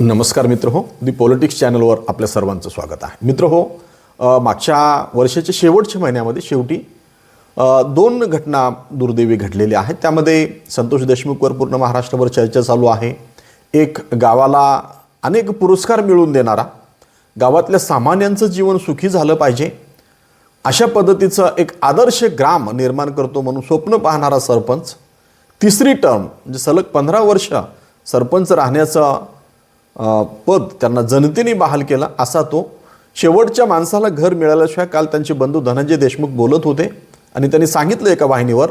नमस्कार मित्र हो दी पॉलिटिक्स चॅनलवर आपल्या सर्वांचं स्वागत आहे. मित्र हो मागच्या वर्षाच्या शेवटच्या महिन्यामध्ये शेवटी दोन घटना दुर्दैवी घडलेल्या आहेत. त्यामध्ये संतोष देशमुखवर पूर्ण महाराष्ट्रभर चर्चा चालू आहे. एक गावाला अनेक पुरस्कार मिळवून देणारा गावातल्या सामान्यांचं जीवन सुखी झालं पाहिजे. अशा पद्धतीचं एक आदर्श ग्राम निर्माण करतो म्हणून स्वप्न पाहणारा सरपंच. तिसरी टर्म म्हणजे सलग पंधरा वर्ष सरपंच राहण्याचं पद त्यांना जनतेने बहाल केला असा तो. शेवटच्या माणसाला घर मिळाल्याशिवाय काल त्यांचे बंधू धनंजय देशमुख बोलत होते आणि त्यांनी सांगितलं एका वाहिनीवर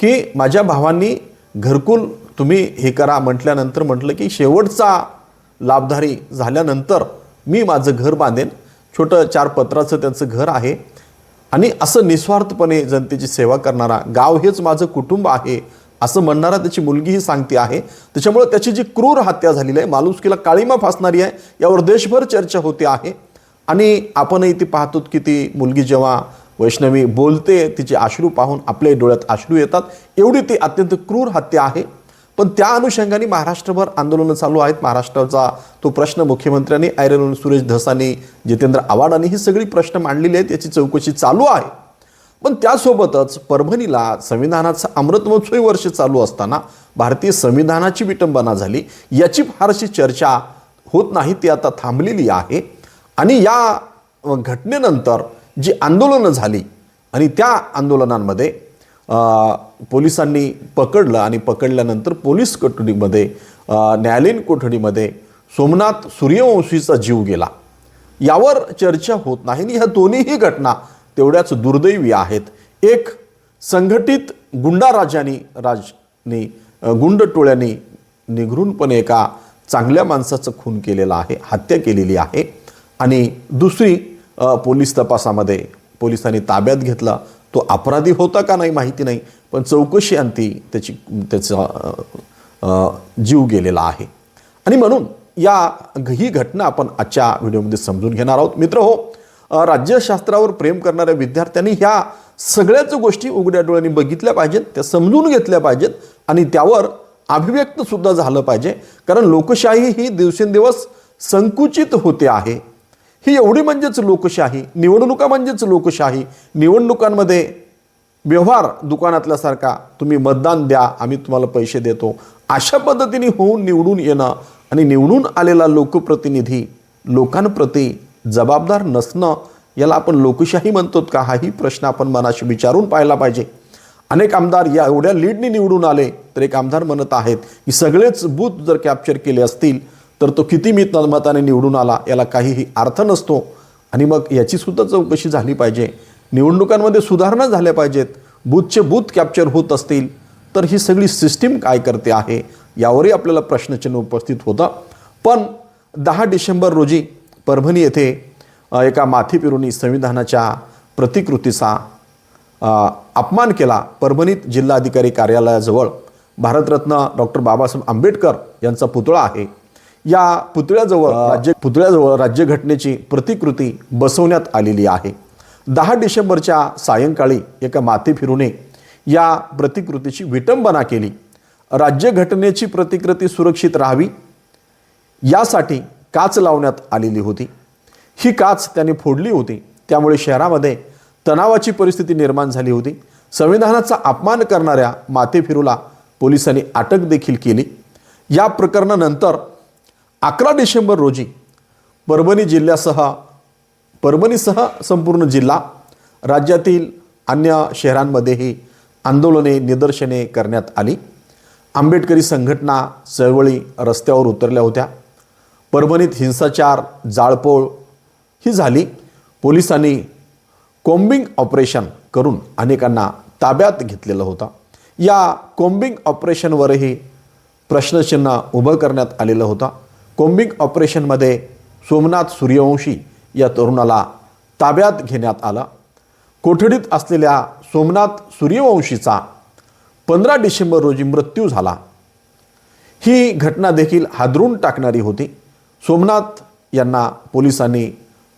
की माझ्या भावांनी घरकुल तुम्ही हे करा म्हटल्यानंतर म्हटलं की शेवटचा लाभधारी झाल्यानंतर मी माझं घर बांधेन. छोटं चार पत्राचं त्यांचं घर आहे आणि असं निस्वार्थपणे जनतेची सेवा करणारा गाव हेच माझं कुटुंब आहे असं म्हणणारा त्याची मुलगीही सांगते आहे. त्याच्यामुळे त्याची जी क्रूर हत्या झालेली आहे मालुसकीला काळीमा फासणारी आहे यावर देशभर चर्चा होते आहे. आणि आपणही ती पाहतो की ती मुलगी जेव्हा वैष्णवी बोलते तिचे अश्रू पाहून आपल्या डोळ्यात अश्रू येतात. एवढी ती अत्यंत क्रूर हत्या आहे. पण त्या अनुषंगाने महाराष्ट्रभर आंदोलनं चालू आहेत. महाराष्ट्राचा तो प्रश्न मुख्यमंत्र्यांनी ऐरन सुरेश धसानी जितेंद्र आव्हाडांनी ही सगळी प्रश्न मांडलेली आहेत. याची चौकशी चालू आहे. पण त्यासोबतच परभणीला संविधानाचं अमृतमहोत्सवी वर्ष चालू असताना भारतीय संविधानाची विटंबना झाली. याची फारशी चर्चा होत नाही ती आता थांबलेली आहे. आणि या घटनेनंतर जी आंदोलनं झाली आणि त्या आंदोलनांमध्ये पोलिसांनी पकडलं आणि पकडल्यानंतर पोलीस कोठडीमध्ये न्यायालयीन कोठडीमध्ये सोमनाथ सूर्यवंशीचा जीव गेला. यावर चर्चा होत नाही आणि ह्या दोन्हीही घटना तेवढ्याच दुर्दैवी आहेत. एक संघटित गुंडाराजानी राजनी गुंड टोळ्यांनी निघरूनपणे एका चांगल्या माणसाचं खून केलेला आहे हत्या केलेली आहे. आणि दुसरी पोलीस तपासामध्ये पोलिसांनी ताब्यात घेतला. तो अपराधी होता का नाही माहिती नाही पण चौकशी अंती त्याची त्याचा जीव गेलेला आहे. आणि म्हणून या ही घटना आपण आजच्या व्हिडिओमध्ये समजून घेणार आहोत. मित्र हो राज्यशास्त्रावर प्रेम करणाऱ्या विद्यार्थ्यांनी ह्या सगळ्याच गोष्टी उघड्या डोळ्यांनी बघितल्या पाहिजेत त्या समजून घेतल्या पाहिजेत आणि त्यावर अभिव्यक्तसुद्धा झालं पाहिजे. कारण लोकशाही ही दिवसेंदिवस संकुचित होते आहे. ही एवढी म्हणजेच लोकशाही निवडणुका म्हणजेच लोकशाही. निवडणुकांमध्ये व्यवहार दुकानातल्यासारखा तुम्ही मतदान द्या आम्ही तुम्हाला पैसे देतो. अशा पद्धतीने होऊन निवडून येणं आणि निवडून आलेला लोकप्रतिनिधी लोकांप्रती जबाबदार नसणं याला आपण लोकशाही म्हणतो का? हाही प्रश्न आपण मनाशी विचारून पाहायला पाहिजे. अनेक आमदार या एवढ्या लीडने निवडून आले तर एक आमदार म्हणत आहेत की सगळेच बूथ जर कॅप्चर केले असतील तर तो किती मित मताने निवडून आला याला काहीही अर्थ नसतो. आणि मग याचीसुद्धा चौकशी झाली पाहिजे. निवडणुकांमध्ये सुधारणा झाल्या पाहिजेत. बूथचे बूथ कॅप्चर होत असतील तर ही सगळी सिस्टीम काय करते आहे यावरही आपल्याला प्रश्नचिन्ह उपस्थित होतं. पण दहा डिसेंबर रोजी परभणी येथे एका माथी पिरुनी संविधानाच्या प्रतिकृतीचा अपमान केला. परभणीत जिल्हाधिकारी कार्यालयाजवळ भारतरत्न डॉक्टर बाबासाहेब आंबेडकर यांचा पुतळा आहे. या पुतळ्याजवळ राज्य पुतळ्याजवळ राज्यघटनेची प्रतिकृती बसवण्यात आलेली आहे. दहा डिसेंबरच्या सायंकाळी एका माथे फिरूने या प्रतिकृतीची विटंबना केली. राज्यघटनेची प्रतिकृती सुरक्षित राहावी यासाठी काच लावण्यात आलेली होती. ही काच त्यांनी फोडली होती. त्यामुळे शहरामध्ये तणावाची परिस्थिती निर्माण झाली होती. संविधानाचा अपमान करणाऱ्या माते फिरूला पोलिसांनी अटक देखील केली. या प्रकरणानंतर अकरा डिसेंबर रोजी परभणी जिल्ह्यासह परभणीसह संपूर्ण जिल्हा राज्यातील अन्य शहरांमध्येही आंदोलने निदर्शने करण्यात आली. आंबेडकरी संघटना चळवळी रस्त्यावर उतरल्या होत्या. परभणीत हिंसाचार जाळपोळ ही झाली. पोलिसांनी कोम्बिंग ऑपरेशन करून अनेकांना ताब्यात घेतलेलं होतं. या कोम्बिंग ऑपरेशनवरही प्रश्नचिन्ह उभं करण्यात आलेलं होता. कोम्बिंग ऑपरेशनमध्ये सोमनाथ सूर्यवंशी या तरुणाला ताब्यात घेण्यात आलं. कोठडीत असलेल्या सोमनाथ सूर्यवंशीचा पंधरा डिसेंबर रोजी मृत्यू झाला. ही घटना देखील हादरून टाकणारी होती. सोमनाथ यांना पोलिसांनी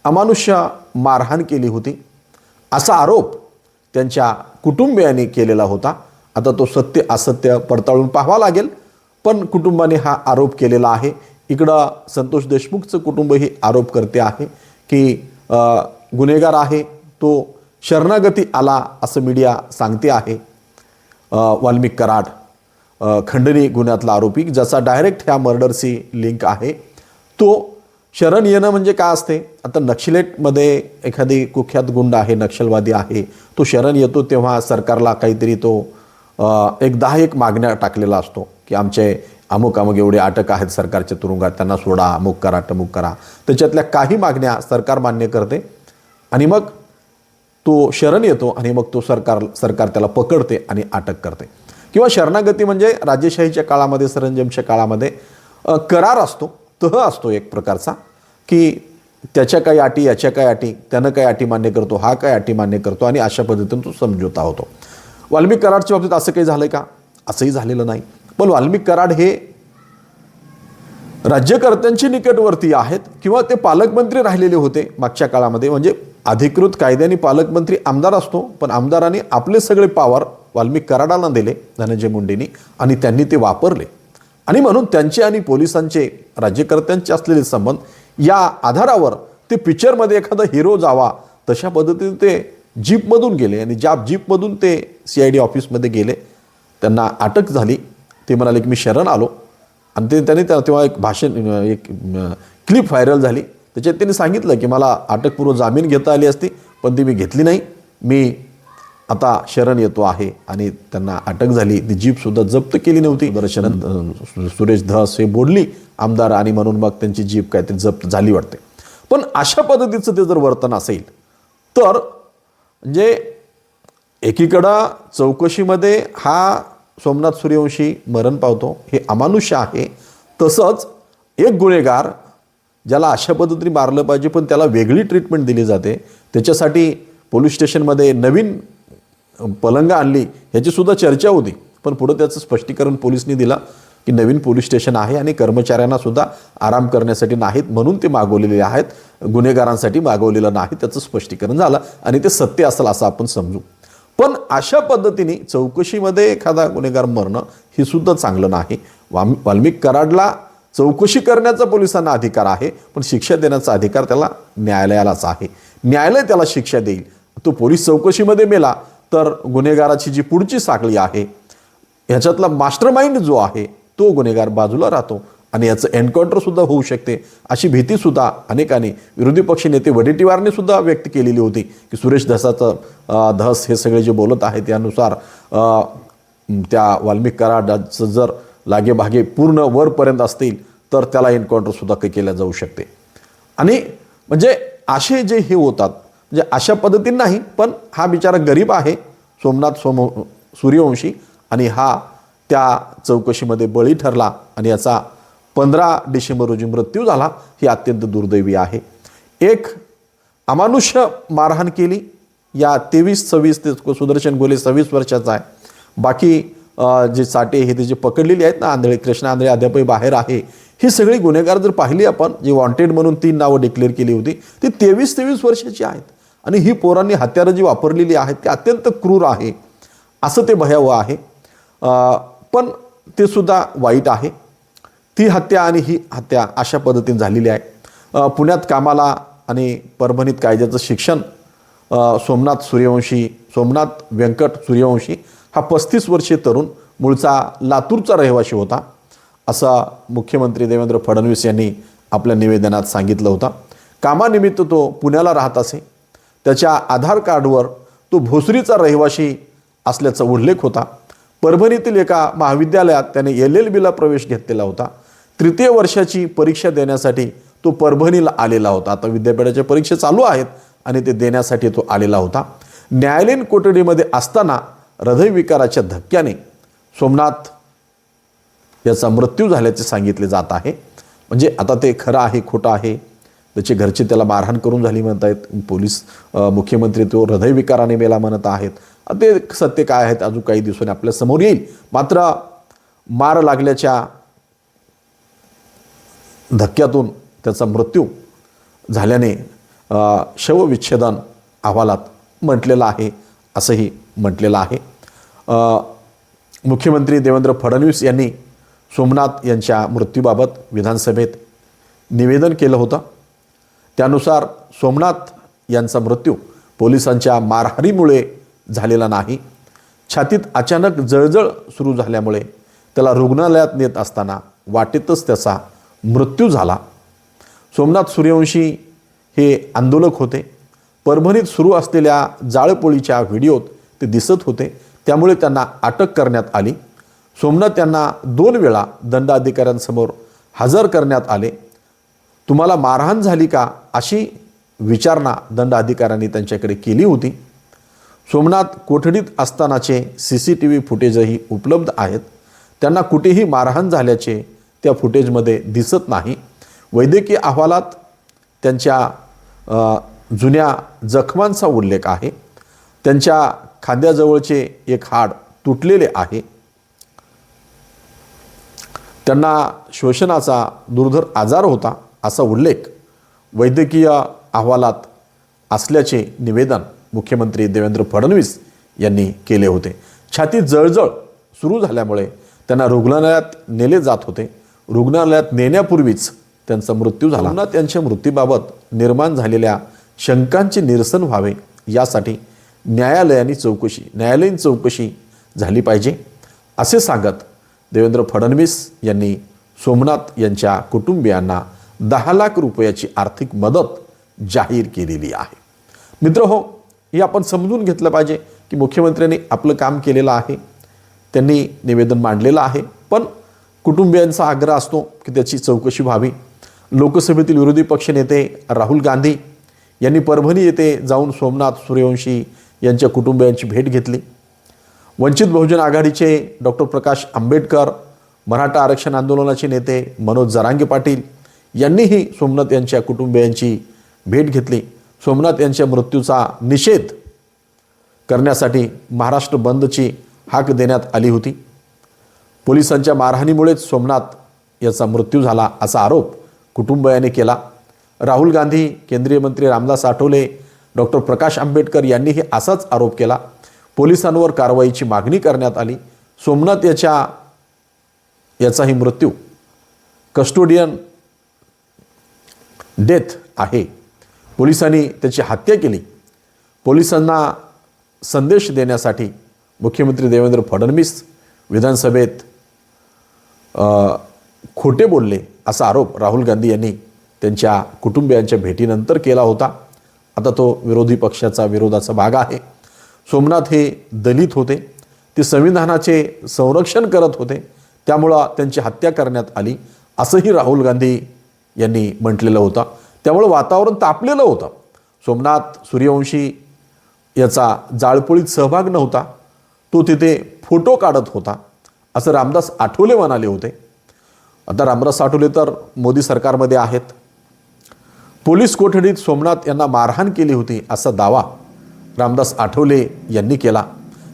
अमानुष्य मारहाण केली होती. असा आरोप त्यांच्या कुटुंबियांनी केलेला होता. आता तो सत्य असत्य पडताळून पाहावा लागेल. पण कुटुंबाने हा आरोप केलेला आहे. इकडं संतोष देशमुखचं कुटुंब ही आरोप करते आहे की गुन्हेगार आहे. तो शरणागती आला असं मीडिया सांगते आहे. वाल्मिक कराड खंडणी गुन्ह्यातला आरोपी ज्याचा डायरेक्ट ह्या मर्डरशी लिंक आहे. तो शरण येणं म्हणजे काय असते? आता नक्षलेटमध्ये एखादी कुख्यात गुंड आहे नक्षलवादी आहे तो शरण येतो तेव्हा सरकारला काहीतरी तो एक दहा एक मागण्या टाकलेला असतो की आमचे अमुक अमुक एवढे अटक आहेत सरकारच्या तुरुंगात त्यांना सोडा अमुक करा टमुक करा. त्याच्यातल्या काही मागण्या सरकार मान्य करते आणि मग तो शरण येतो आणि मग तो सरकार सरकार त्याला पकडते आणि अटक करते. किंवा शरणागती म्हणजे राजेशाहीच्या काळामध्ये सरंजमच्या काळामध्ये करार असतो. तह असतो एक प्रकारचा की त्याच्या काही अटी याच्या काही अटी त्यानं काही अटी मान्य करतो हा काय अटी मान्य करतो आणि अशा पद्धतीनं तो समझोता होतो. वाल्मिक कराडच्या बाबतीत असं काही झालं का? असंही झालेलं नाही. पण वाल्मिक कराड हे राज्यकर्त्यांची निकटवर्ती आहेत किंवा ते पालकमंत्री राहिलेले होते मागच्या काळामध्ये. म्हणजे अधिकृत कायद्याने पालकमंत्री आमदार असतो पण आमदारांनी आपले सगळे पावर वाल्मिक कराडाला दिले धनंजय मुंडेंनी आणि त्यांनी ते वापरले. आणि म्हणून त्यांचे आणि पोलिसांचे राज्यकर्त्यांचे असलेले संबंध या आधारावर ते पिक्चरमध्ये एखादा हिरो जावा तशा पद्धतीने ते जीपमधून गेले आणि ज्या जीपमधून ते सी आय डी ऑफिसमध्ये गेले त्यांना अटक झाली. ते म्हणाले की मी शरण आलो. आणि ते त्यांनी त्या- तेव्हा एक भाषण एक क्लिप व्हायरल झाली. त्याच्यात त्यांनी सांगितलं की मला अटकपूर्व जामीन घेता आली असती पण ती मी घेतली नाही. मी आता शरण येतो आहे आणि त्यांना अटक झाली. ती जीपसुद्धा जप्त केली नव्हती. दर्शन सुरेश धस हे बोलली आमदार आणि म्हणून मग त्यांची जीप काहीतरी जप्त झाली वाटते. पण अशा पद्धतीचं ते जर वर्तन असेल तर म्हणजे एकीकडं चौकशीमध्ये हा सोमनाथ सूर्यवंशी मरण पावतो हे अमानुष्य आहे. तसंच एक गुन्हेगार ज्याला अशा पद्धतीने मारलं पाहिजे पण त्याला वेगळी ट्रीटमेंट दिली जाते. त्याच्यासाठी पोलीस स्टेशनमध्ये नवीन पलंग आणली ह्याचीसुद्धा चर्चा होती. पण पुढं त्याचं स्पष्टीकरण पोलिसनी दिलं की नवीन पोलीस स्टेशन आहे आणि कर्मचाऱ्यांना सुद्धा आराम करण्यासाठी नाहीत म्हणून ते मागवलेले आहेत. गुन्हेगारांसाठी मागवलेलं नाही त्याचं स्पष्टीकरण झालं आणि ते सत्य असेल असं आपण समजू. पण अशा पद्धतीने चौकशीमध्ये एखादा गुन्हेगार मरणं हे सुद्धा चांगलं नाही. वाम वाल्मिक कराडला चौकशी करण्याचा पोलिसांना अधिकार आहे पण शिक्षा देण्याचा अधिकार त्याला न्यायालयालाच आहे. न्यायालय त्याला शिक्षा देईल. तो पोलीस चौकशीमध्ये मेला तर गुन्हेगाराची जी पुढची साखळी आहे ह्याच्यातला मास्टर माइंड जो आहे तो गुन्हेगार बाजूला राहतो आणि याचं एन्काउंटरसुद्धा होऊ शकते. अशी भीतीसुद्धा अनेकांनी विरोधी पक्ष नेते वडेट्टीवारने सुद्धा व्यक्त केलेली होती की सुरेश धसाचं धस हे सगळे जे बोलत आहेत त्यानुसार त्या वाल्मिक कराडाचं जर लागेभागे पूर्ण वरपर्यंत असतील तर त्याला एन्काउंटरसुद्धा काही केल्या जाऊ शकते. आणि म्हणजे असे जे हे होतात म्हणजे अशा पद्धतीने नाही पण हा बिचारा गरीब आहे सोमनाथ सोम सूर्यवंशी आणि हा त्या चौकशीमध्ये बळी ठरला आणि याचा पंधरा डिसेंबर रोजी मृत्यू झाला ही अत्यंत दुर्दैवी आहे. एक अमानुष्य मारहाण केली या तेवीस सव्वीस ते सुदर्शन गोले सव्वीस वर्षाचा आहे. बाकी जे चाटे हे ते जे पकडलेली आहेत ना आंधळे कृष्णा आंधळे अद्यापही बाहेर आहे ही सगळी गुन्हेगार जर पाहिली आपण जी वॉन्टेड म्हणून तीन नावं डिक्लेअर केली होती ती तेवीस तेवीस वर्षाची आहेत. आणि ही पोरांनी हत्यारं जी वापरलेली आहेत ती अत्यंत क्रूर आहे. असं ते भयावह आहे. पण ते सुद्धा वाईट आहे. ती हत्या आणि ही हत्या अशा पद्धतीने झालेली आहे. पुण्यात कामाला आणि परभणीत कायद्याचं शिक्षण सोमनाथ सूर्यवंशी सोमनाथ व्यंकट सूर्यवंशी हा पस्तीस वर्षीय तरुण मूळचा लातूरचा रहिवासी होता असं मुख्यमंत्री देवेंद्र फडणवीस यांनी आपल्या निवेदनात सांगितलं होतं. कामानिमित्त तो पुण्याला राहत असे. त्याच्या आधार कार्डवर तो भोसरीचा रहिवासी असल्याचा उल्लेख होता. परभणीतील एका महाविद्यालयात त्याने एल एल बीला प्रवेश घेतलेला होता. तृतीय वर्षाची परीक्षा देण्यासाठी तो परभणीला आलेला होता. आता विद्यापीठाच्या परीक्षा चालू आहेत आणि ते देण्यासाठी तो आलेला होता. न्यायालयीन कोठडीमध्ये असताना हृदयविकाराच्या धक्क्याने सोमनाथ याचा मृत्यू झाल्याचे सांगितले जात आहे. म्हणजे आता ते खरं आहे खोटं आहे? त्याचे घरचे त्याला मारहाण करून झाली म्हणत आहेत पोलीस मुख्यमंत्री तो हृदयविकाराने मेला म्हणत आहेत. ते सत्य काय आहेत? अजून काही दिवसांनी आपल्यासमोर येईल. मात्र मार लागल्याच्या धक्क्यातून त्याचा मृत्यू झाल्याने शवविच्छेदन अहवालात म्हटलेलं आहे असंही म्हटलेलं आहे. मुख्यमंत्री देवेंद्र फडणवीस यांनी सोमनाथ यांच्या मृत्यूबाबत विधानसभेत निवेदन केलं होतं. त्यानुसार सोमनाथ यांचा मृत्यू पोलिसांच्या मारहारीमुळे झालेला नाही. छातीत अचानक जळजळ सुरू झाल्यामुळे त्याला रुग्णालयात नेत असताना वाटेतच त्याचा मृत्यू झाला. सोमनाथ सूर्यवंशी हे आंदोलक होते. परभणीत सुरू असलेल्या जाळपोळीच्या व्हिडिओत ते दिसत होते. त्यामुळे त्यांना अटक करण्यात आली. सोमनाथ यांना दोन वेळा दंडाधिकाऱ्यांसमोर हजर करण्यात आले. तुम्हाला मारहाण झाली का अशी विचारणा दंड अधिकाऱ्यांनी त्यांच्याकडे केली होती. सोमनाथ कोठडीत असतानाचे सी सी टी व्ही फुटेजही उपलब्ध आहेत. त्यांना कुठेही मारहाण झाल्याचे त्या फुटेजमध्ये दिसत नाही. वैद्यकीय अहवालात त्यांच्या जुन्या जखमांचा उल्लेख आहे. त्यांच्या खांद्याजवळचे एक हाड तुटलेले आहे. त्यांना श्वसनाचा दुर्धर आजार होता. असा उल्लेख वैद्यकीय अहवालात असल्याचे निवेदन मुख्यमंत्री देवेंद्र फडणवीस यांनी केले होते. छातीत जळजळ सुरू झाल्यामुळे त्यांना रुग्णालयात नेले जात होते. रुग्णालयात नेण्यापूर्वीच त्यांचा मृत्यू झाला. ना त्यांच्या मृत्यूबाबत निर्माण झालेल्या शंकांचे निरसन व्हावे यासाठी न्यायालयाने चौकशी न्यायालयीन चौकशी झाली पाहिजे असे सांगत देवेंद्र फडणवीस यांनी सोमनाथ यांच्या कुटुंबियांना दहा लाख रुपयाची आर्थिक मदत जाहीर केलेली आहे. मित्र हो हे आपण समजून घेतलं पाहिजे की मुख्यमंत्र्यांनी आपलं काम केलेलं आहे. त्यांनी निवेदन मांडलेलं आहे. पण कुटुंबियांचा आग्रह असतो की त्याची चौकशी व्हावी. लोकसभेतील विरोधी पक्षनेते राहुल गांधी यांनी परभणी येथे जाऊन सोमनाथ सूर्यवंशी यांच्या कुटुंबियांची भेट घेतली. वंचित बहुजन आघाडीचे डॉक्टर प्रकाश आंबेडकर मराठा आरक्षण आंदोलनाचे नेते मनोज जरांगे पाटील यांनीही सोमनाथ यांच्या कुटुंबियांची भेट घेतली. सोमनाथ यांच्या मृत्यूचा निषेध करण्यासाठी महाराष्ट्र बंदची हाक देण्यात आली होती. पोलिसांच्या मारहाणीमुळेच सोमनाथ याचा मृत्यू झाला असा आरोप कुटुंबियाने केला. राहुल गांधी केंद्रीय मंत्री रामदास आठवले डॉक्टर प्रकाश आंबेडकर यांनीही असाच आरोप केला. पोलिसांवर कारवाईची मागणी करण्यात आली. सोमनाथ याच्या याचाही मृत्यू. कस्टोडियन डेथ आहे. पोलिसांनी त्याची हत्या केली. पोलिसांना संदेश देण्यासाठी मुख्यमंत्री देवेंद्र फडणवीस विधानसभेत खोटे बोलले असा आरोप राहुल गांधी यांनी त्यांच्या कुटुंबियांच्या भेटीनंतर केला होता. आता तो विरोधी पक्षाचा विरोधाचा भाग आहे. सोमनाथ हे दलित होते. ते संविधानाचे संरक्षण करत होते. त्यामुळं त्यांची हत्या करण्यात आली असंही राहुल गांधी यांनी म्हटलेलं होता. त्यामुळं वातावरण तापलेलं होतं. सोमनाथ सूर्यवंशी याचा जाळपोळीत सहभाग नव्हता. तो तिथे फोटो काढत होता. असं रामदास आठवले म्हणाले होते. आता रामदास आठवले तर मोदी सरकारमध्ये आहेत. पोलीस कोठडीत सोमनाथ यांना मारहाण केली होती असा दावा रामदास आठवले यांनी केला.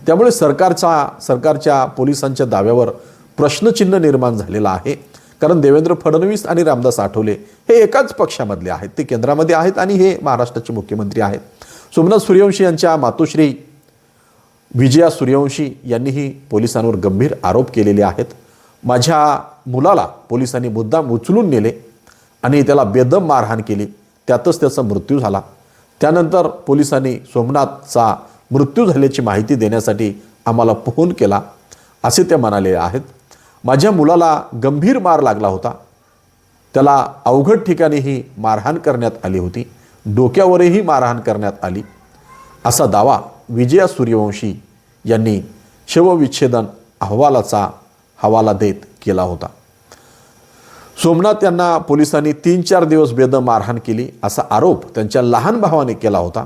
त्यामुळे सरकारचा सरकारच्या पोलिसांच्या दाव्यावर प्रश्नचिन्ह निर्माण झालेला आहे. कारण देवेंद्र फडणवीस आणि रामदास आठवले हे एकाच पक्षामधले आहेत. ते केंद्रामध्ये आहेत आणि हे महाराष्ट्राचे मुख्यमंत्री आहेत. सोमनाथ सूर्यवंशी यांच्या मातोश्री विजया सूर्यवंशी यांनीही पोलिसांवर गंभीर आरोप केलेले आहेत. माझ्या मुलाला पोलिसांनी मुद्दाम उचलून नेले आणि त्याला बेदम मारहाण केली. त्यातच त्याचा मृत्यू झाला. त्यानंतर पोलिसांनी सोमनाथचा मृत्यू झाल्याची माहिती देण्यासाठी आम्हाला फोन केला. असे ते म्हणाले आहेत. माझ्या मुलाला गंभीर मार लागला होता. त्याला अवघड ठिकाणीही मारहाण करण्यात आली होती. डोक्यावरही मारहाण करण्यात आली. असा दावा विजया सूर्यवंशी यांनी शवविच्छेदन अहवालाचा हवाला देत केला होता. सोमनाथ यांना पोलिसांनी तीन चार दिवस बेदम मारहाण केली असा आरोप त्यांच्या लहान भावाने केला होता.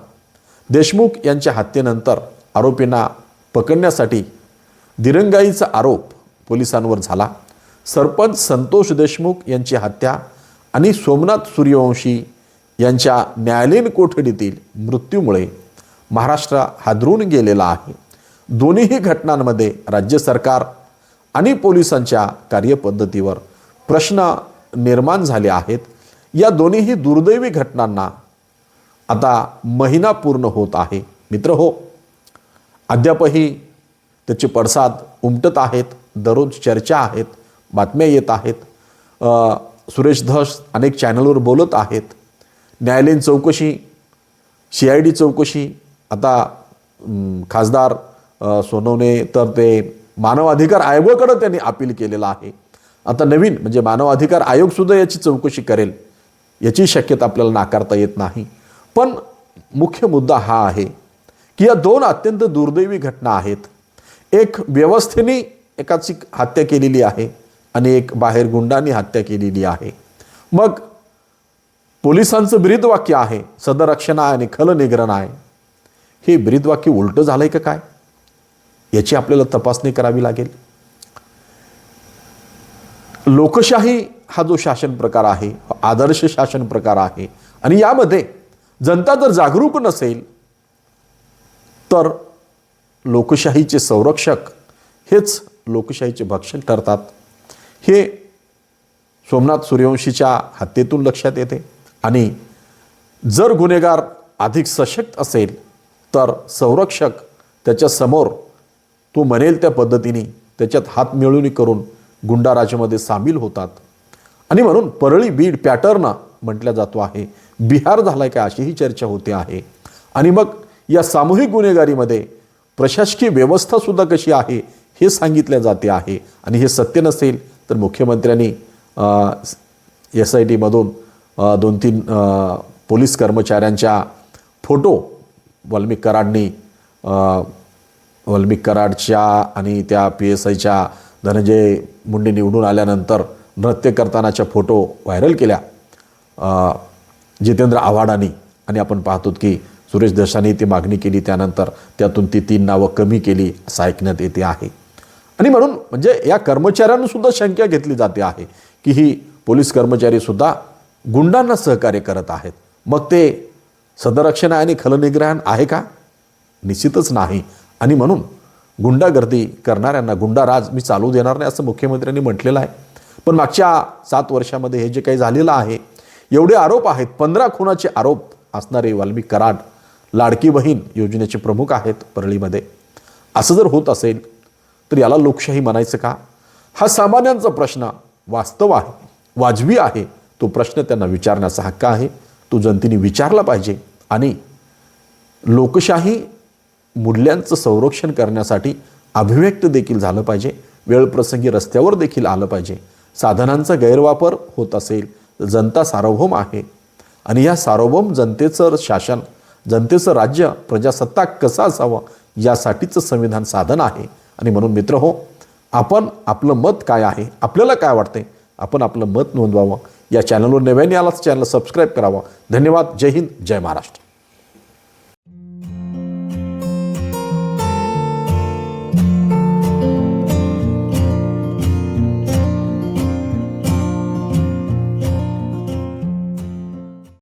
देशमुख यांच्या हत्येनंतर आरोपींना पकडण्यासाठी दिरंगाईचा आरोप पोलिसांवर झाला. सरपंच संतोष देशमुख यांची हत्या आणि सोमनाथ सूर्यवंशी यांच्या न्यायालयीन कोठडीतील मृत्यूमुळे महाराष्ट्र हादरून गेलेला आहे. दोन्हीही घटनांमध्ये राज्य सरकार आणि पोलिसांच्या कार्यपद्धतीवर प्रश्न निर्माण झाले आहेत. या दोन्हीही दुर्दैवी घटनांना आता महिना पूर्ण होत आहे. मित्र हो अद्यापही त्याचे पडसाद उमटत आहेत. दररोज चर्चा आहेत बातम्या येत आहेत. सुरेश धस अनेक चॅनलवर बोलत आहेत. न्यायालयीन चौकशी सी आय डी चौकशी आता खासदार सोनवणे तर ते मानवाधिकार आयोगाकडं त्यांनी अपील केलेलं आहे. आता नवीन म्हणजे मानवाधिकार आयोगसुद्धा याची चौकशी करेल याची शक्यता आपल्याला नाकारता येत नाही. पण मुख्य मुद्दा हा आहे की या दोन अत्यंत दुर्दैवी घटना आहेत. एक व्यवस्थेने एकाची हत्या केलेली आहे आणि एक बाहेर गुंडांनी हत्या केलेली आहे. मग पोलिसांचं ब्रीदवाक्य आहे सदरक्षणा आणि खलनिग्रहण आहे. हे ब्रीदवाक्य उलटं झालंय का काय? याची आपल्याला तपासणी करावी लागेल. लोकशाही हा जो शासन प्रकार आहे आदर्श शासन प्रकार आहे आणि यामध्ये जनता जर जागरूक नसेल तर लोकशाहीचे संरक्षक हेच लोकशाहीचे भक्षण ठरतात हे सोमनाथ सूर्यवंशीच्या हत्येतून लक्षात येते. आणि जर गुन्हेगार अधिक सशक्त असेल तर संरक्षक त्याच्यासमोर तो म्हणेल त्या पद्धतीने त्याच्यात हात मिळवणी करून गुंडाराजामध्ये सामील होतात. आणि म्हणून परळी बीड पॅटर्न म्हटल्या जातो आहे. बिहार झालाय का अशीही चर्चा होते आहे. आणि मग या सामूहिक गुन्हेगारीमध्ये प्रशासकीय व्यवस्थासुद्धा कशी आहे हे सांगितले जाते आहे. आणि हे सत्य नसेल तर मुख्यमंत्र्यांनी एस आय टीमधून दोन तीन पोलीस कर्मचाऱ्यांच्या फोटो वाल्मिक कराडनी वाल्मिक कराडच्या आणि त्या पी एस आयच्या धनंजय मुंडे निवडून आल्यानंतर नृत्य करतानाच्या फोटो व्हायरल केल्या. जितेंद्र आव्हाडांनी. आणि आपण पाहतो की सुरेश दशाने ती मागणी केली त्यानंतर त्यातून ती तीन नावं कमी केली असं ऐकण्यात येते आहे. आणि म्हणून म्हणजे या कर्मचाऱ्यांनासुद्धा शंका घेतली जाते आहे की ही पोलीस कर्मचारीसुद्धा गुंडांना सहकार्य करत आहेत. मग ते सदरक्षण आणि खलनिग्रहण आहे का? निश्चितच नाही. आणि म्हणून गुंडागर्दी करणाऱ्यांना गुंडाराज मी चालू देणार नाही असं मुख्यमंत्र्यांनी म्हटलेलं आहे. पण मागच्या सात वर्षामध्ये हे जे काही झालेलं आहे एवढे आरोप आहेत. पंधरा खुनाचे आरोप असणारे वाल्मिक कराड लाडकी बहीण योजनेचे प्रमुख आहेत परळीमध्ये. असं जर होत असेल तर याला लोकशाही म्हणायचं का? हा सामान्यांचा प्रश्न वास्तव आहे वाजवी आहे. तो प्रश्न त्यांना विचारण्याचा हक्क आहे. तो जनतेने विचारला पाहिजे. आणि लोकशाही मूल्यांचं संरक्षण करण्यासाठी अभिव्यक्त देखील झालं पाहिजे. वेळप्रसंगी रस्त्यावर देखील आलं पाहिजे. साधनांचा गैरवापर होत असेल तर जनता सार्वभौम आहे. आणि या सार्वभौम जनतेचं शासन जनतेचं राज्य प्रजासत्ताक कसं असावं यासाठीचं संविधान साधन आहे. आणि म्हणून मित्र हो आपण आपलं मत काय आहे आपल्याला काय वाटते आपण आपलं मत नोंदवावं. या चॅनलवर नव्याने आलाच चॅनल सबस्क्राईब करावं. धन्यवाद. जय हिंद. जय महाराष्ट्र.